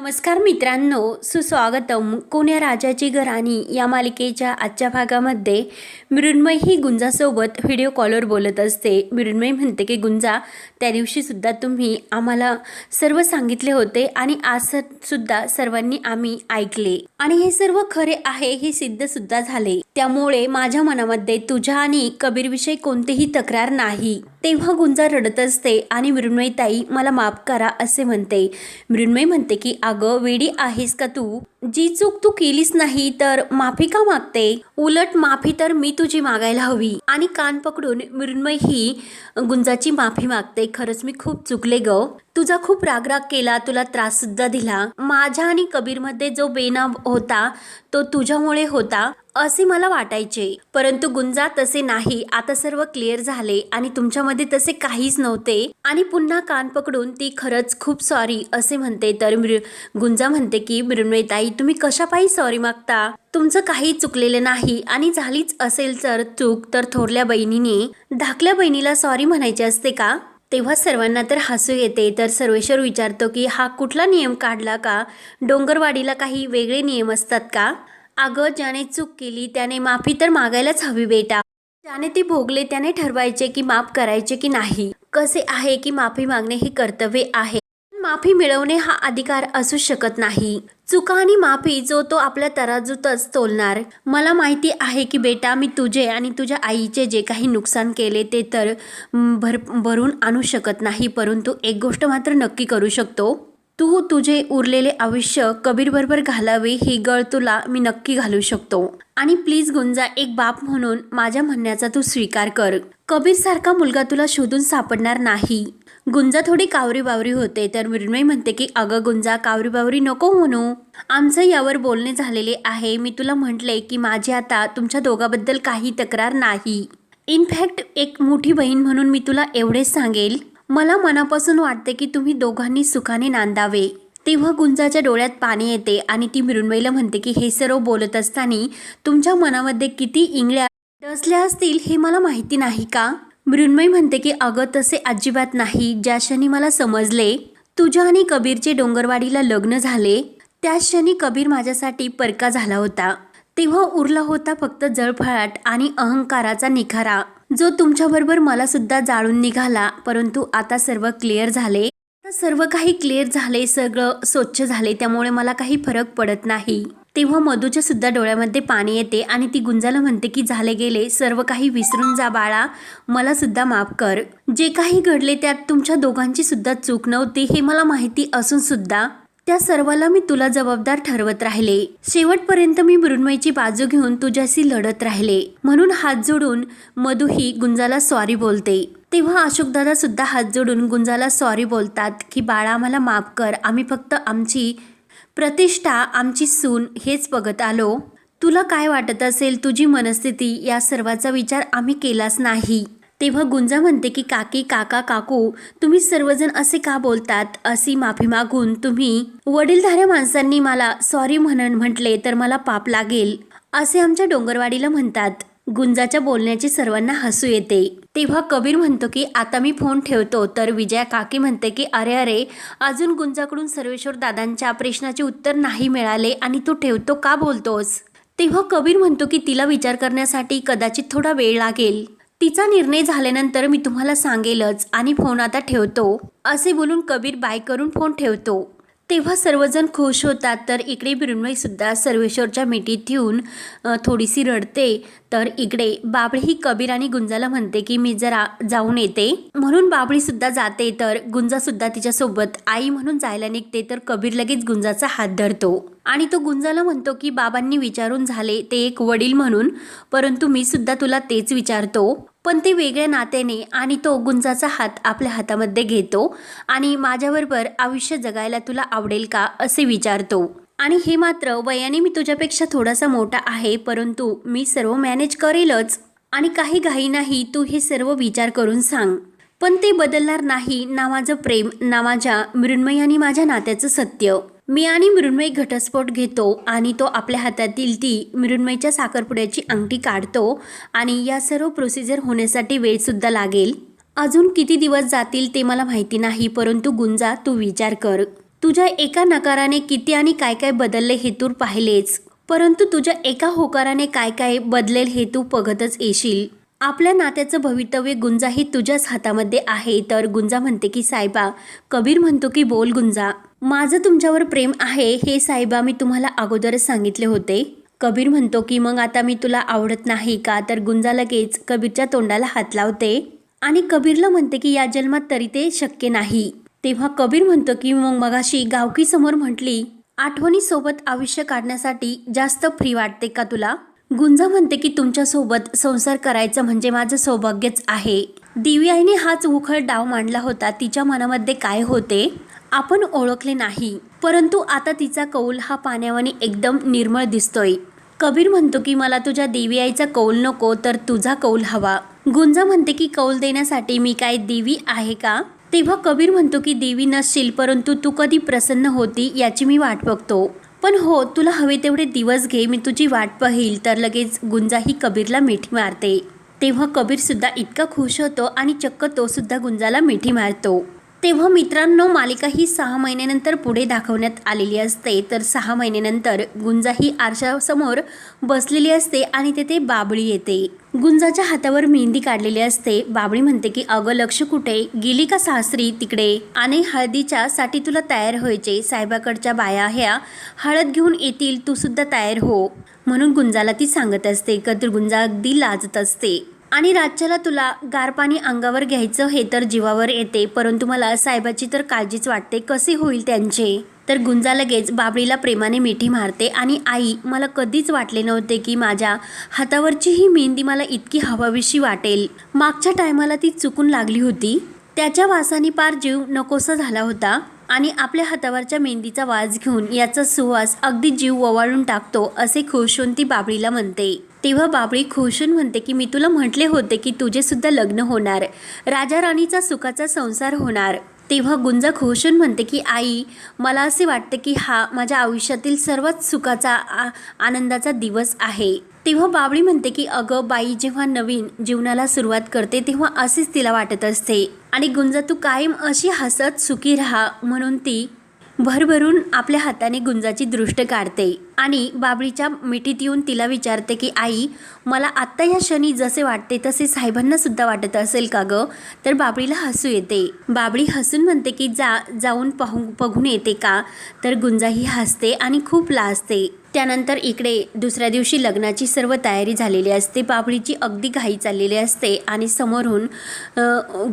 नमस्कार मित्रांनो सुस्वागतम. कोण्या राजाची घराणी या मालिकेच्या आजच्या भागामध्ये मृण्मय ही गुंजासोबत व्हिडिओ कॉलवर बोलत असते. मृण्मय म्हणते की गुंजा त्या दिवशीसुद्धा तुम्ही आम्हाला सर्व सांगितले होते आणि आज सुद्धा सर्वांनी आम्ही ऐकले. आणि हे सर्व खरे आहे हे सिद्धसुद्धा झाले. त्यामुळे माझ्या मनामध्ये तुझ्या आणि कबीरविषयी कोणतीही तक्रार नाही. तेव्हा गुंजा रडत असते आणि मृण्मयी ताई मला माफ करा असे म्हणते. मृण्मय म्हणते की अगं वेडी आहेस का तू? जी चूक तू केलीच नाही तर माफी का मागते? उलट माफी तर मी तुझी मागायला हवी. आणि कान पकडून मृण्मय ही गुंजाची माफी मागते. खरंच मी खूप चुकले ग. तुझा खूप रागराग केला तुला त्रास सुद्धा दिला. माझ्या आणि कबीरमध्ये जो बेनाब होता तो तुझ्यामुळे होता असे मला वाटायचे. परंतु गुंजा तसे नाही. आता सर्व क्लिअर झाले आणि तुमच्यामध्ये तसे काहीच नव्हते. आणि पुन्हा कान पकडून ती खरंच खूप सॉरी असे म्हणते. तर मृ गुंजा म्हणते की मृण्मयताई तुम्ही कशापायी सॉरी मागता? तुमचं काही चुकलेलं नाही. आणि झालीच असेल तर चूक तर थोरल्या बहिणीने धाकल्या बहिणीला सॉरी म्हणायचे असते का? तेव्हा सर्वांना तर हसू येते तर सर्वेश्वर विचारतो की हा कुठला नियम काढला का? डोंगरवाडीला काही वेगळे नियम असतात का? अगं ज्याने चूक केली त्याने माफी तर मागायलाच हवी बेटा. ज्याने ती भोगले त्याने ठरवायचे की माफ करायचे की नाही. कसे आहे की माफी मागणे हे कर्तव्य आहे. माफी मिळवणे हा अधिकार असू शकत नाही. चुका आणि माफी जो तो आपल्या तराजूतच तोलणार. मला माहिती आहे की बेटा मी तुझे आणि तुझ्या आईचे जे काही नुकसान केले ते तर भर भरून आणू शकत नाही परंतु एक गोष्ट मात्र नक्की करू शकतो. तू तुझे उरलेले आयुष्य कबीरबरोबर घालावे ही गळ तुला मी नक्की घालू शकतो. आणि प्लीज गुंजा एक बाप म्हणून माझ्या म्हणण्याचा तू स्वीकार कर. कबीर सारखा मुलगा तुला शोधून सापडणार नाही. गुंजा थोडी कावरी बावरी होते. तर मृण्मय म्हणते की अगं गुंजा कावरी बावरी नको म्हणू. आमचं यावर बोलणे झालेले आहे. मी तुला म्हटले की माझी आता तुमच्या दोघाबद्दल काही तक्रार नाही. इनफॅक्ट एक मोठी बहीण म्हणून मी तुला एवढेच सांगेल. मला मनापासून वाटते की तुम्ही दोघांनी सुखाने नांदावे. तेव्हा गुंजाच्या डोळ्यात पाणी येते आणि ती मृण्मयीला म्हणते की हे सर्व बोलत असताना तुमच्या मनामध्ये किती इंगळ्या डसल्या असतील हे मला माहिती नाही का? मृण्मयी म्हणते की अगं तसे अजिबात नाही. ज्या क्षणी मला समजले तुझ्या आणि कबीरचे डोंगरवाडीला लग्न झाले त्या क्षणी कबीर माझ्यासाठी परका झाला होता. तेव्हा उरला होता फक्त जळफळाट आणि अहंकाराचा निखारा जो तुमच्याबरोबर मला सुद्धा जाळून निघाला. परंतु आता सर्व क्लिअर झाले. सर्व काही क्लिअर झाले. सगळं स्वच्छ झाले. त्यामुळे मला काही फरक पडत नाही. तेव्हा मधूच्या सुद्धा डोळ्यामध्ये पाणी येते आणि ती गुंजाला म्हणते की झाले गेले सर्व काही विसरून जा बाळा मला सुद्धा माफ कर. जे काही घडले त्यात तुमच्या दोघांची सुद्धा चूक नव्हती हे मला माहिती असून सुद्धा त्या सर्वाला मी तुला जबाबदार ठरवत राहिले. शेवटपर्यंत मी मृण्मयीची बाजू घेऊन तुझ्याशी लढत राहिले. म्हणून हात जोडून मधु ही गुंजाला सॉरी बोलते. तेव्हा अशोकदादा सुद्धा हात जोडून गुंजाला सॉरी बोलतात की बाळा आम्हाला माफ कर. आम्ही फक्त आमची प्रतिष्ठा आमची सून हेच बघत आलो. तुला काय वाटत असेल तुझी मनस्थिती? या सर्वाचा विचार आम्ही केलाच नाही. तेव्हा गुंजा म्हणते की काकी काका काकू तुम्ही सर्वजण असे का बोलतात? अशी माफी मागून तुम्ही वडीलधाऱ्या माणसांनी मला सॉरी म्हणून म्हटले तर मला पाप लागेल. असे आमच्या डोंगरवाडीला म्हणतात. गुंजाच्या बोलण्याची सर्वांना हसू येते. तेव्हा कबीर म्हणतो की आता मी फोन ठेवतो. तर विजया काकी म्हणते की अरे अरे अजून गुंजाकडून सर्वेश्वर दादांच्या प्रश्नाचे उत्तर नाही मिळाले आणि तू ठेवतो का बोलतोस? तेव्हा कबीर म्हणतो की तिला विचार करण्यासाठी कदाचित थोडा वेळ लागेल. तिचा निर्णय झाल्यानंतर मी तुम्हाला सांगेलच आणि फोन आता ठेवतो. असे बोलून कबीर बाय करून फोन ठेवतो. तेव्हा सर्वजण खुश होतात. तर इकडे मृण्मयी सर्वेश्वरच्या मिठीत येऊन थोडीशी रडते. तर इकडे बाबळी ही कबीर आणि गुंजाला म्हणते की मी जरा जाऊन येते. म्हणून बाबळीसुद्धा जाते. तर गुंजासुद्धा तिच्यासोबत आई म्हणून जायला निघते. तर कबीर लगेच गुंजाचा हात धरतो. आणि तो गुंजाला म्हणतो की बाबांनी विचारून झाले ते एक वडील म्हणून. परंतु मी सुद्धा तुला तेच विचारतो. पण ते वेगळ्या नात्याने आणि तो गुंजाचा हात आपल्या हातामध्ये घेतो आणि माझ्याबरोबर आयुष्य जगायला तुला आवडेल का असे विचारतो. आणि हे मात्र वयाने मी तुझ्यापेक्षा थोडासा मोठा आहे परंतु मी सर्व मॅनेज करेलच. आणि काही घाई नाही तू हे सर्व विचार करून सांग. पण ते बदलणार नाही ना माझं प्रेम ना माझ्या मृण्मयाने आणि माझ्या नात्याचं सत्य. मी आणि मृण्मयी घटस्फोट घेतो आणि तो आपल्या हातातील ती मृण्मयीच्या साखरपुड्याची अंगठी काढतो आणि या सर्व प्रोसिजर होण्यासाठी वेळसुद्धा लागेल. अजून किती दिवस जातील ते मला माहिती नाही परंतु गुंजा तू विचार कर. तुझ्या एका नकाराने किती आणि काय काय बदलले हे तू पाहिलेच परंतु तुझ्या एका होकाराने काय काय बदलेल हे तू बघतच येशील. आपल्या नात्याचं भवितव्य गुंजा ही तुझ्याच हातामध्ये आहे तर गुंजा म्हणते की साहेबा कबीर म्हणतो की बोल गुंजा. माझं तुमच्यावर प्रेम आहे हे साहेबा मी तुम्हाला अगोदरच सांगितले होते. कबीर म्हणतो की मग आता मी तुला आवडत नाही का? तर गुंजा लगेच कबीरच्या तोंडाला हात लावते. आणि कबीरला म्हणते की या जन्मात तरी ते शक्य नाही. तेव्हा कबीर म्हणतो की मग मगाशी गावकी समोर म्हटली आठवणीसोबत आयुष्य काढण्यासाठी जास्त फ्री वाटते का तुला? गुंजा म्हणते की तुमच्यासोबत संसार करायचं म्हणजे माझं सौभाग्यच आहे. दिव्याईने हाच उखळ डाव मांडला होता. तिच्या मनामध्ये काय होते? आपण ओळखले नाही परंतु आता तिचा कौल हा पाण्यावाने एकदम निर्मळ दिसतोय. कबीर म्हणतो की मला तुझ्या देवी आईचा कौल नको तर तुझा कौल हवा. गुंजा म्हणते की कौल देण्यासाठी मी काय देवी आहे का? तेव्हा कबीर म्हणतो की देवी नसशील परंतु तू कधी प्रसन्न होती याची मी वाट बघतो. पण हो तुला हवे तेवढे दिवस घे मी तुझी वाट पाहिल तर लगेच गुंजा ही कबीरला मिठी मारते. तेव्हा कबीर सुद्धा इतका खुश होतो आणि चक्क तो सुद्धा गुंजाला मिठी मारतो. तेव्हा मित्रांनो मालिका ही सहा महिन्यानंतर पुढे दाखवण्यात आलेली असते. तर सहा महिन्यानंतर गुंजा ही आरशासमोर बसलेली असते आणि तेथे बाबळी येते. गुंजाच्या हातावर मेहंदी काढलेली असते. बाबळी म्हणते की अगं लक्ष कुठे? गेली का सासरी तिकडे? आणि हळदीच्या साठी तुला तयार व्हायचे. साहेबाकडच्या बाया ह्या हळद घेऊन येतील. तू सुद्धा तयार हो. म्हणून गुंजाला ती सांगत असते. का गुंजा अगदी लाजत असते. आणि राज्याला तुला गार पाणी अंगावर घ्यायचं हे तर जीवावर येते परंतु मला साहेबाची तर काळजीच वाटते. कसे होईल त्यांचे? तर गुंजा लगेच बाबळीला प्रेमाने मिठी मारते आणि आई मला कधीच वाटले नव्हते की माझ्या हातावरची ही मेहंदी मला इतकी हवाविशी वाटेल. मागच्या टायमाला ती चुकून लागली होती. त्याच्या वासाने पार जीव नकोसा झाला होता आणि आपल्या हातावरच्या मेहंदीचा वास घेऊन याचा सुवास अगदी जीव ओवाळून टाकतो असे खुश होऊन ती बाबळीला म्हणते. तेव्हा बाबळी खुशून म्हणते की मी तुला म्हटले होते की तुझेसुद्धा लग्न होणार. राजा राणीचा सुखाचा संसार होणार. तेव्हा गुंजा खुशून म्हणते की आई मला असे वाटते की हा माझ्या आयुष्यातील सर्वात सुखाचा आ- आनंदाचा दिवस आहे. तेव्हा बाबळी म्हणते की अगं बाई जेव्हा नवीन जीवनाला सुरुवात करते तेव्हा असेच तिला वाटत असते. आणि गुंजा तू कायम अशी हसत सुखी राहा. म्हणून ती भरभरून आपल्या हाताने गुंजाची दृष्ट काढते आणि बाबळीच्या मिठीत येऊन तिला विचारते की आई मला आत्ता या क्षणी जसे वाटते तसे साहेबांना सुद्धा वाटत असेल का ग? तर बाबळीला हसू येते. बाबळी हसून म्हणते की जा जाऊन पाहू बघून येते का? तर गुंजाही हसते आणि खूप लाजते. त्यानंतर इकडे दुसऱ्या दिवशी लग्नाची सर्व तयारी झालेली असते. पापडीची अगदी घाई चाललेली असते आणि समोरून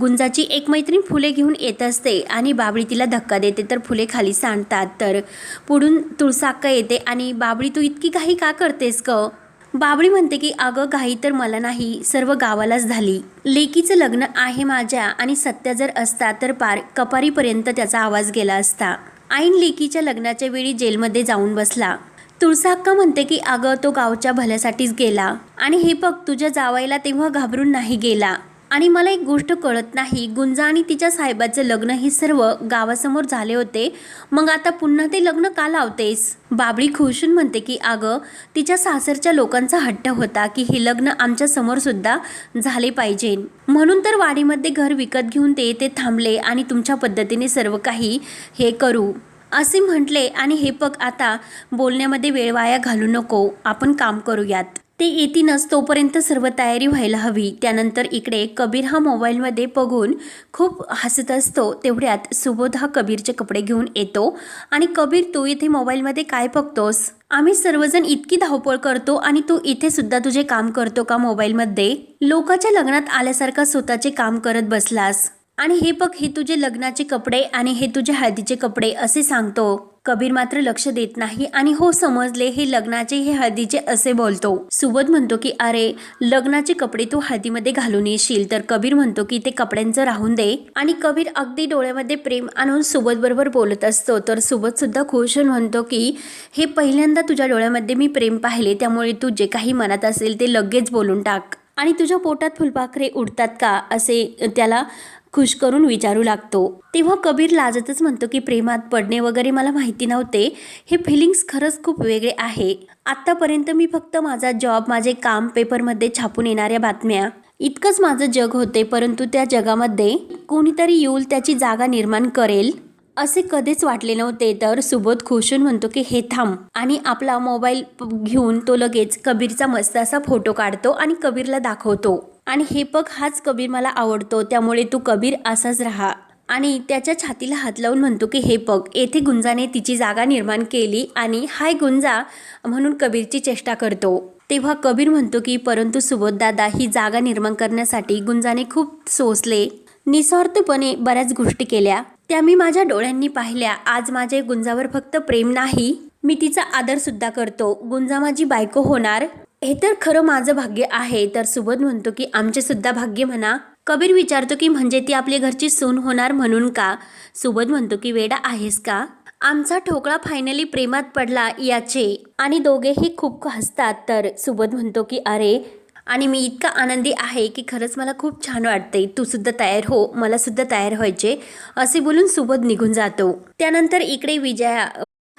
गुंजाची एक मैत्रीण फुले घेऊन येत असते आणि बाबळी तिला धक्का देते. तर फुले खाली सांडतात. तर पुढून तुळसाक्का येते आणि बाबळी तू इतकी घाई का करतेस ग? बाबळी म्हणते की अगं घाई तर मला नाही. सर्व गावालाच झाली. लेकीचं लग्न आहे माझ्या आणि सत्य जर असता तर पार कपारीपर्यंत त्याचा आवाज गेला असता. ऐन लेकीच्या लग्नाच्या वेळी जेलमध्ये जाऊन बसला. तुळसाक्का म्हणते की अगं तो गावच्या भल्यासाठीच गेला. आणि हे बघ तुझ्या जावायला तेव्हा घाबरून नाही गेला. आणि मला एक गोष्ट कळत नाही. गुंजा आणि तिच्या साहेबाचं लग्न हे सर्व गावासमोर झाले होते. मग आता पुन्हा ते लग्न का लावतेस? बाबळी खुशून म्हणते की अगं तिच्या सासरच्या लोकांचा हट्ट होता की हे लग्न आमच्यासमोर सुद्धा झाले पाहिजे. म्हणून तर वाडीमध्ये घर विकत घेऊन ते ते थांबले आणि तुमच्या पद्धतीने सर्व काही हे करू. असे म्हटले आणि हे बघ आता बोलण्यामध्ये वेळ वाया घालू नको आपण काम करूयात. ते येतीनच तोपर्यंत सर्व तयारी व्हायला हवी. त्यानंतर इकडे कबीर हा मोबाईलमध्ये बघून खूप हसत असतो. तेवढ्यात सुबोध हा कबीरचे कपडे घेऊन येतो. आणि कबीर तू इथे मोबाईलमध्ये काय बघतोस? आम्ही सर्वजण इतकी धावपळ करतो आणि तू इथे सुद्धा तुझे काम करतो का मोबाईलमध्ये? लोकाच्या लग्नात आल्यासारखा स्वतःचे काम करत बसलास. आणि हे बघ हे तुझे लग्नाचे कपडे आणि हे तुझे हळदीचे कपडे असे सांगतो. कबीर मात्र लक्ष देत नाही आणि हो समजले हे लग्नाचे हे हळदीचे असे बोलतो. सुबोध म्हणतो की अरे लग्नाचे कपडे तू हळदीमध्ये घालून येशील. तर कबीर म्हणतो की ते कपड्यांचं राहून दे. आणि कबीर अगदी डोळ्यामध्ये प्रेम आणून सुबोध बरोबर बोलत असतो. तर सुबोध सुद्धा खुश होऊन म्हणतो की हे पहिल्यांदा तुझ्या डोळ्यामध्ये मी प्रेम पाहिले त्यामुळे तू जे काही मनात असेल ते लगेच बोलून टाक. आणि तुझ्या पोटात फुलपाखरे उडतात का? असे त्याला खुश करून विचारू लागतो. तेव्हा कबीर लाजतच म्हणतो की प्रेमात पडणे वगैरे मला माहिती नव्हते. हे फिलिंग्स खरंच खूप वेगळे आहे. आत्तापर्यंत मी फक्त माझा जॉब माझे काम पेपरमध्ये छापून येणाऱ्या बातम्या. इतकंच माझं जग होते परंतु त्या जगामध्ये कोणीतरी येऊल त्याची जागा निर्माण करेल. असे कधीच वाटले नव्हते तर सुबोध खुशून म्हणतो की हे थांब. आणि आपला मोबाईल घेऊन तो लगेच कबीरचा मस्त असा फोटो काढतो आणि कबीरला दाखवतो. आणि हे बघ हाच कबीर मला आवडतो. त्यामुळे तू कबीर असाच राहा. आणि त्याच्या छातीला हात लावून म्हणतो की हे बघ येथे गुंजाने तिची जागा निर्माण केली आणि हाय गुंजा म्हणून कबीरची चेष्टा करतो. तेव्हा कबीर म्हणतो की परंतु सुबोधदादा ही जागा निर्माण करण्यासाठी गुंजाने खूप सोसले. निस्वार्थपणे बऱ्याच गोष्टी केल्या. त्या मी माझ्या डोळ्यांनी पाहिल्या. आज माझे गुंजावर फक्त प्रेम नाही मी तिचा आदर सुद्धा करतो. गुंजा माझी बायको होणार. हे तर खरं माझं भाग्य आहे. तर सुबोध म्हणतो की आमचे सुद्धा भाग्य म्हणा. कबीर विचारतो की म्हणजे ती आपली घरची सून होणार म्हणून का? सुबोध म्हणतो की वेडा आहेस का? आमचा ठोकळा फायनली प्रेमात पडला याचे. आणि दोघेही खूप हसतात. तर सुबोध म्हणतो की अरे आणि मी इतका आनंदी आहे की खरंच मला खूप छान वाटते तू सुद्धा तयार हो. मला सुद्धा तयार व्हायचे. असे बोलून सुबोध निघून जातो. त्यानंतर इकडे विजया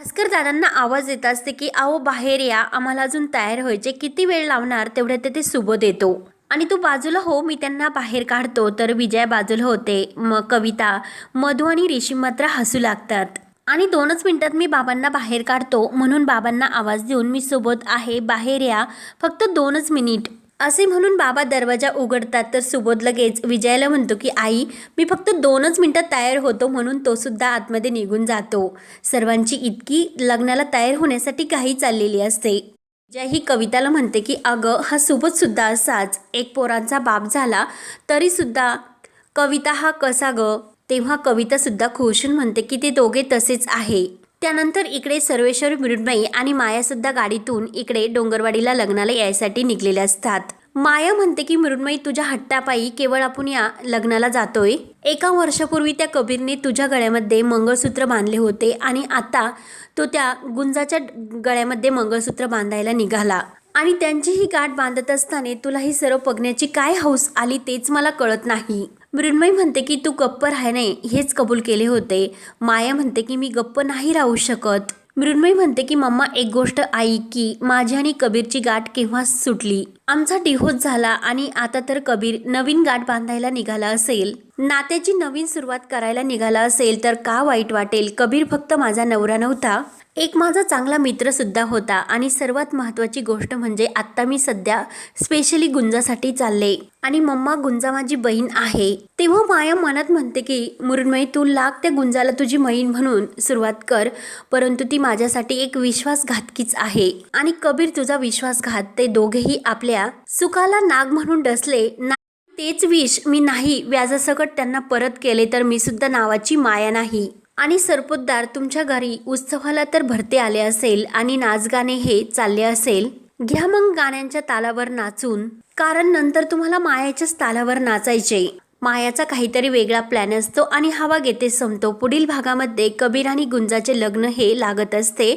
भास्कर दादांना आवाज येत असते की आहो बाहेर या. आम्हाला अजून तयार व्हायचे किती वेळ लावणार? तेवढ्यात ते सुबोध येतो आणि तू बाजूला हो. मी त्यांना बाहेर काढतो. तर विजय बाजूला होते. मग कविता मधू आणि रेशीम मात्र हसू लागतात. आणि दोनच मिनिटात मी बाबांना बाहेर काढतो. म्हणून बाबांना आवाज देऊन मी सोबत आहे. बाहेर या. फक्त दोनच मिनिट. असे म्हणून बाबा दरवाजा उघडतात. तर सुबोध लगेच विजयाला म्हणतो की आई मी फक्त दोनच मिनटात तयार होतो म्हणून तो सुद्धा आतमध्ये निघून जातो. सर्वांची इतकी लग्नाला तयार होण्यासाठी काही चाललेली असते. विजय ही कविताला म्हणते की अगं हा सुबोध सुद्धा असाच. एक पोरांचा बाप झाला तरी सुद्धा कविता हा कसा ग? तेव्हा कविता सुद्धा खुशून म्हणते की ते दोघे तसेच आहे. त्यानंतर इकडे सर्वेश्वर मृण्मयी आणि मायासुद्धा गाडीतून इकडे डोंगरवाडीला लग्नाला यायसाठी निघलेल्या असतात. माया म्हणते की मृण्मयी तुझ्या हट्टापायी केवळ आपण या लग्नाला जातोय. एका वर्षापूर्वी त्या कबीरने तुझ्या गळ्यामध्ये मंगळसूत्र बांधले होते आणि आता तो त्या गुंजाच्या गळ्यामध्ये मंगळसूत्र बांधायला निघाला. आणि त्यांची ही गाठ बांधत असताना तुला ही सर्व बघण्याची काय हौस आली तेच मला कळत नाही. मृण्मयी म्हणते की तू गप्प राहणे हेच कबूल केले होते. माया म्हणते की मी गप्प नाही राहू शकत. मृण्मयी म्हणते की मम्मा एक गोष्ट ऐक की माझी आणि कबीरची गाठ केव्हा सुटली? आमचा डिहोत झाला आणि आता तर कबीर नवीन गाठ बांधायला निघाला असेल. नात्याची नवीन सुरुवात करायला निघाला असेल तर का वाईट वाटेल? कबीर फक्त माझा नवरा नव्हता. एक माझा चांगला मित्रसुद्धा होता आणि सर्वात महत्त्वाची गोष्ट म्हणजे आत्ता मी सध्या स्पेशली गुंजासाठी चालले आणि मम्मा गुंजा माझी बहीण आहे. तेव्हा माया मनात म्हणते की मुरुणमयी तू लाग त्या गुंजाला तुझी बहीण म्हणून सुरुवात कर परंतु ती माझ्यासाठी एक विश्वासघातकीच आहे. आणि कबीर तुझा विश्वासघात ते दोघेही आपल्या सुखाला नाग म्हणून डसले. ना तेच विष मी नाही व्याजासकट त्यांना परत केले तर मी सुद्धा नावाची माया नाही. आणि सरपोतदार तुमच्या घरी उत्सवाला तर भरते आले असेल आणि नाचगाणे हे चालले असेल घ्या मग गाण्यांच्या तालावर नाचून. कारण नंतर तुम्हाला मायाच्याच तालावर नाचायचे. मायाचा काहीतरी वेगळा प्लॅन असतो आणि हवा घेते संपतो. पुढील भागामध्ये कबीर आणि गुंजाचे लग्न हे लागत असते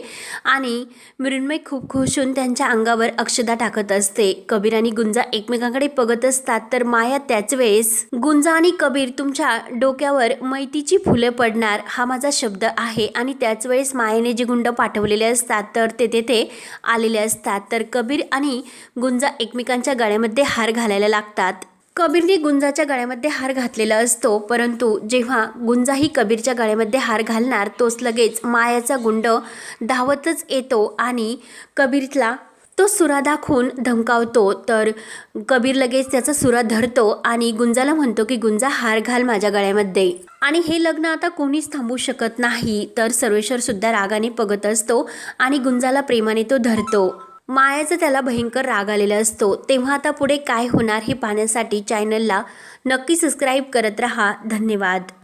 आणि मृण्मय खूप खुश होऊन त्यांच्या अंगावर अक्षदा टाकत असते. कबीर आणि गुंजा एकमेकांकडे बघत असतात तर माया त्याच वेळेस गुंजा आणि कबीर तुमच्या डोक्यावर मैतीची फुले पडणार. हा माझा शब्द आहे. आणि त्याच वेळेस मायेने जे गुंड पाठवलेले असतात तर ते तेथे आलेले असतात. तर कबीर आणि गुंजा एकमेकांच्या गळ्यामध्ये हार घालायला लागतात. कबीरने गुंजाच्या गळ्यामध्ये हार घातलेला असतो परंतु जेव्हा गुंजाही कबीरच्या गळ्यामध्ये हार घालणार तोच लगेच मायाचा गुंड धावतच येतो आणि कबीरला तो सुरा दाखवून धमकावतो. तर कबीर लगेच त्याचा सुरा धरतो आणि गुंजाला म्हणतो की गुंजा हार घाल माझ्या गळ्यामध्ये. आणि हे लग्न आता कोणीच थांबू शकत नाही. तर सर्वेश्वर सुद्धा रागाने पगत असतो आणि गुंजाला प्रेमाने तो धरतो. मायाचा त्याला भयंकर राग आलेला असतो. तेव्हा आता पुढे काय होणार हे पाहण्यासाठी चॅनलला नक्की सबस्क्राईब करत रहा. धन्यवाद.